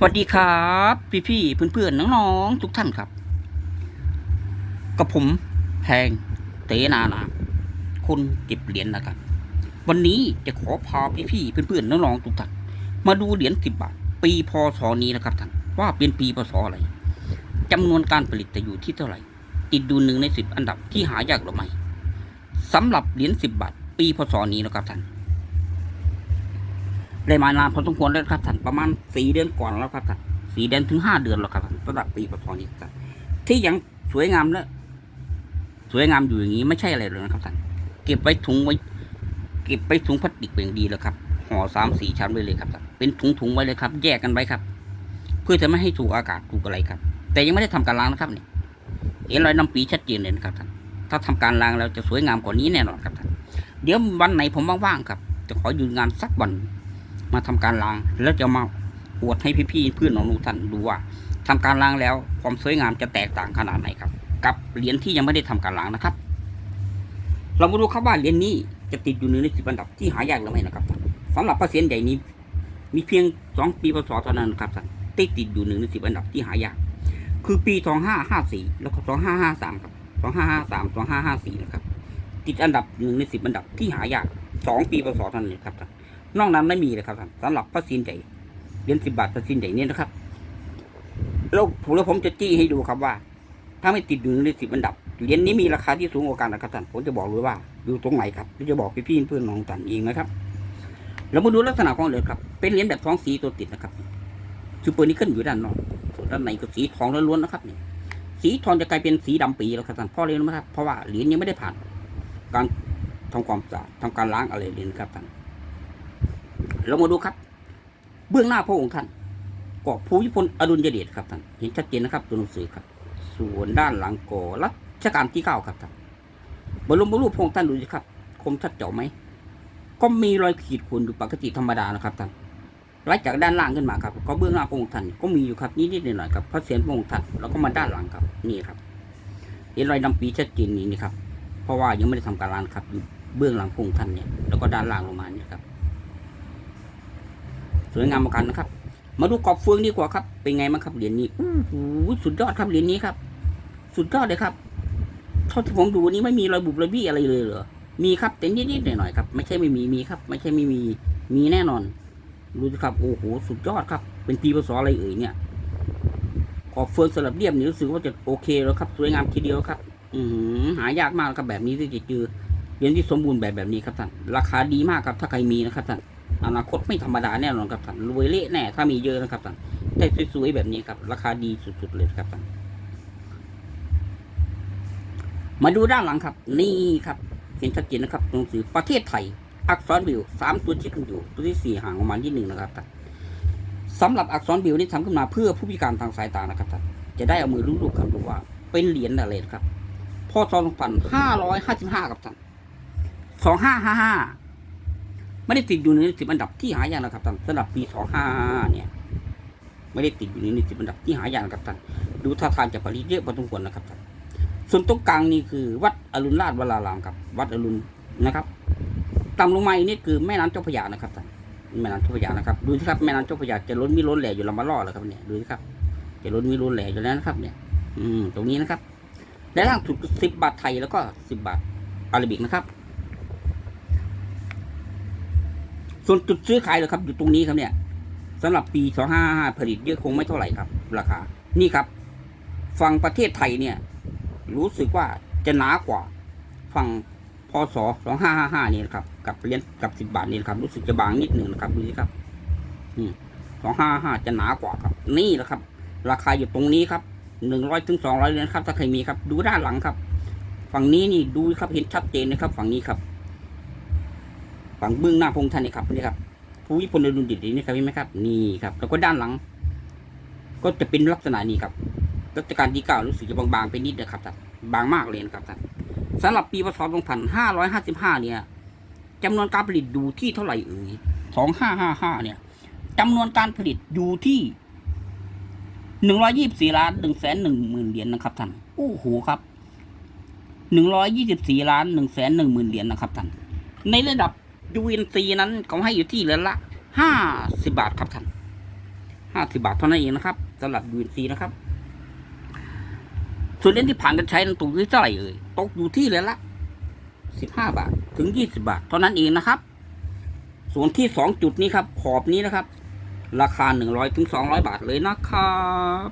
สวัสดีครับ พี่พี่ๆเพื่อนๆน้องๆทุกท่านครับ กับผมแพงเตนานาคนเก็บเหรียญนะครับ วันนี้จะขอพาพี่พี่ๆเพื่อนๆน้องๆทุกท่านมาดูเหรียญสิบบาท ปีพศนี้นะครับท่านว่าเป็นปีพศอะไรจำนวนการผลิตจะอยู่ที่เท่าไหร่ ติดดูหนึ่งในสิบอันดับที่หายากหรือไม่สำหรับเหรียญสิบบาท ปีพศนี้นะครับท่าน ได้มานานพอสมควรแล้วครับท่านประมาณสี่เดือนก่อนแล้วครับท่านสี่เดือนถึงห้าเดือนแล้วครับท่านสำหรับปีพศนี้ครับท่านที่ยังสวยงามและสวยงามอยู่อย่างนี้ไม่ใช่อะไรเลยนะครับท่านเก็บไว้ถุงไว้ เก็บไปถุงพลาสติกเป็นอย่างดีแล้วครับห่อสามสี่ชั้นไว้เลยครับท่านเป็นถุงถุงไว้เลยครับ แยกกันไว้ครับ เพื่อจะไม่ให้ถูกอากาศถูกอะไรครับ แต่ยังไม่ได้ทำการล้างนะครับเนี่ยเห็นรอยน้ำปีชัดเจนเลยนะครับท่านถ้าทำการล้างแล้วจะสวยงามกว่านี้แน่นอนครับท่านเดี๋ยววันไหนผมว่างๆครับ จะขอหยุดงานสักวัน มาทำการล้าง แล้วจะมาอวดให้พี่ๆเพื่อนน้องทุกท่านดูว่าทำการล้างแล้วความสวยงามจะแตกต่างขนาดไหนครับ กับเหรียญที่ยังไม่ได้ทำการล้างนะครับ เรามาดูครับว่าเหรียญนี้จะติดอยู่หนึ่งในสิบอันดับที่หายากหรือไม่นะครับท่านสำหรับเปอร์เซ็นต์ใหญ่นี้ มีเพียงสองปีพศเท่านั้นครับท่านที่ติดอยู่หนึ่งในสิบอันดับที่หายาก คือปีสองห้าห้าสี่แล้วก็สองห้าห้าสามครับสองห้าห้าสามสองห้าห้าสี่นะครับ ติดอันดับหนึ่งในสิบอันดับที่หายากสองปีพศเท่านั้นครับท่าน นอกนั้นไม่มีเลยครับท่านสำหรับพระสินใหญ่เหรียญสิบบาทพระสินใหญ่นี่นะครับแล้วผมแล้วผมจะจี้ให้ดูครับว่า ถ้าไม่ติดอยู่ในสิบอันดับเหรียญนี้มีราคาที่สูงกว่ากันนะครับท่านผมจะบอกเลยว่าอยู่ตรงไหนครับผมจะบอกพี่ๆเพื่อนน้องท่านเองนะครับเรามาดูลักษณะของเหรียญครับ เป็นเหรียญแบบท้องสีตัวติดนะครับซูเปอร์นิเกิลอยู่ด้านนอกส่วนด้านในก็สีทองล้วนๆนะครับนี่สีทองจะกลายเป็นสีดำปีแล้วครับท่านเพราะอะไรรู้ไหมครับเพราะว่าเหรียญยังไม่ได้ผ่าน การทำความสะอาดทำการล้างอะไรเลยนะครับท่าน เรามาดูครับ เบื้องหน้าพระองค์ท่านก็ภูมิพลอดุลยเดชครับท่านเห็นชัดเจนนะครับตัวหนังสือครับ ส่วนด้านหลังก็รัชกาลที่เก้าครับท่านบรมรูปพระองค์ท่านดูสิครับ คมชัดเจาะไหมก็มีรอยขีดข่วนอยู่ปกติธรรมดานะครับท่านไล่จากด้านล่างขึ้นมาครับ ก็เบื้องหน้าพระองค์ท่านก็มีอยู่ครับนิดๆหน่อยๆครับพระเศียรพระองค์ท่านแล้วก็มาด้านหลังครับนี่ครับเห็นรอยดำปีชัดเจนนี้นี่ครับเพราะว่ายังไม่ได้ทำการล้างครับอยู่เบื้องหลังพระองค์ท่านเนี่ยแล้วก็ด้านล่างลงมานี่ครับ สวยงามเหมือนกันนะครับ มาดูกรอบเฟืองดีกว่าครับ เป็นไงบ้างครับเหรียญนี้อู้หูสุดยอดครับเหรียญนี้ครับ สุดยอดเลยครับเท่าที่ผมดูนี้ไม่มีรอยบุบรอยบี้อะไรเลยเหรอมีครับแต่นิดๆหน่อยๆครับ ไม่ใช่ไม่มีมีครับ ไม่ใช่ไม่มีมีแน่นอนดูสิครับโอ้โหสุดยอดครับ เป็นปีพศอะไรเอ่ยเนี่ยขอบเฟืองสลับเรียบนี่รู้สึกว่าจะโอเคแล้วครับ สวยงามทีเดียวครับ อือหือหายากมากครับแบบนี้ที่จะเจอเหรียญที่สมบูรณ์แบบแบบนี้ครับท่านราคาดีมากครับถ้าใครมีนะครับท่าน อนาคตไม่ธรรมดาแน่นอนครับท่านรวยเละแน่ถ้ามีเยอะนะครับท่านได้สวยๆแบบนี้ครับ ราคาดีสุดๆเลยครับท่านมาดูด้านหลังครับ นี่ครับ เห็นชัดเจนนะครับหนังสือประเทศไทย อักษรบิวสามตัวชิดกันอยู่ตัวที่สี่ห่างออกมาที่หนึ่งนะครับท่านสำหรับอักษรบิวนี่ทำขึ้นมาเพื่อผู้พิการทางสายตานะครับท่านจะได้เอามือลูบๆครับดูว่า เป็นเหรียญอะไรครับพศสองพันห้าร้อยห้าสิบห้าครับท่านสองห้าห้าห้า ไม่ได้ติดอยู่ในสิบอันดับที่หายากนะครับท่านสำหรับปีสองห้าเนี่ยไม่ได้ติดอยู่ในสิบอันดับที่หายากนะครับท่านดูท่าทางจะผลิตเยอะพอสมควรนะครับท่านส่วนตรงกลางนี่คือ วัดอรุณราชวรารามครับ วัดอรุณนะครับต่ำลงมาอีกนี่คือแม่น้ำเจ้าพระยานะครับท่านแม่น้ำเจ้าพระยานะครับดูสิครับแม่น้ำเจ้าพระยาจะล้นมีล้นแหล่อยู่ลำมะล่อแล้วครับเนี่ยดูสิครับ จะล้นมีล้นแหล่อยู่แล้วนะครับ เนี่ย อืมตรงนี้นะครับและล่างสุดสิบบาทไทยแล้วก็สิบบาทอาราบิกนะครับ ส่วนจุดซื้อขายเหรอครับ อยู่ตรงนี้ครับเนี่ยสำหรับปีสองห้าห้าผลิตเยอะคงไม่เท่าไหร่ครับ ราคา นี่ครับ ฝั่งประเทศไทยเนี่ย รู้สึกว่าจะหนากว่า ฝั่งพศสองห้าห้าห้านี่นะครับ กับเหรียญกับสิบบาทนี่นะครับรู้สึกจะบางนิดหนึ่งนะครับดูสิครับสองห้าห้าจะหนากว่าครับ นี่แหละครับ ราคาอยู่ตรงนี้ครับหนึ่งร้อยถึงสองร้อยเหรียญครับถ้าใครมีครับ ดูด้านหลังครับ ฝั่งนี้นี่ดูครับเห็นชัดเจนนะครับ ฝั่งนี้ครับ ฝั่งเบื้องหน้าพงค์ท่านนี่ครับนี่ครับภูมิพลอดุลยเดชนี่ครับเห็นไหมครับ นี่ครับ แล้วก็ด้านหลัง ก็จะเป็นลักษณะนี้ครับรัชกาลที่เก้ารู้สึกจะบางๆไปนิดนะครับท่านบางมากเลยนะครับท่านสำหรับปีพศ2555 เนี่ยจำนวนการผลิตอยู่ที่เท่าไหร่เอ่ย2555 เนี่ยจำนวนการผลิตอยู่ที่124ล้าน1แสน1หมื่นเหรียญนะครับท่านโอ้โหครับ124ล้าน1แสน1หมื่นเหรียญนะครับท่านในระดับ UNC นั้นเขาให้อยู่ที่เหรียญละ50บาทครับท่านห้าสิบาทเท่านั้นเองนะครับสำหรับ UNC นะครับ ส่วนเลนส์ที่ผ่านกันใช้นั้นตกอยู่เท่าไหร่เอ่ยตกอยู่ที่เลยละสิบห้าบาทถึงยี่สิบาท เท่านั้นเองนะครับ ส่วนที่สองจุดนี้ครับ ขอบนี้นะครับ ราคาหนึ่งร้อยถึงสองร้อยบาทเลยนะครับ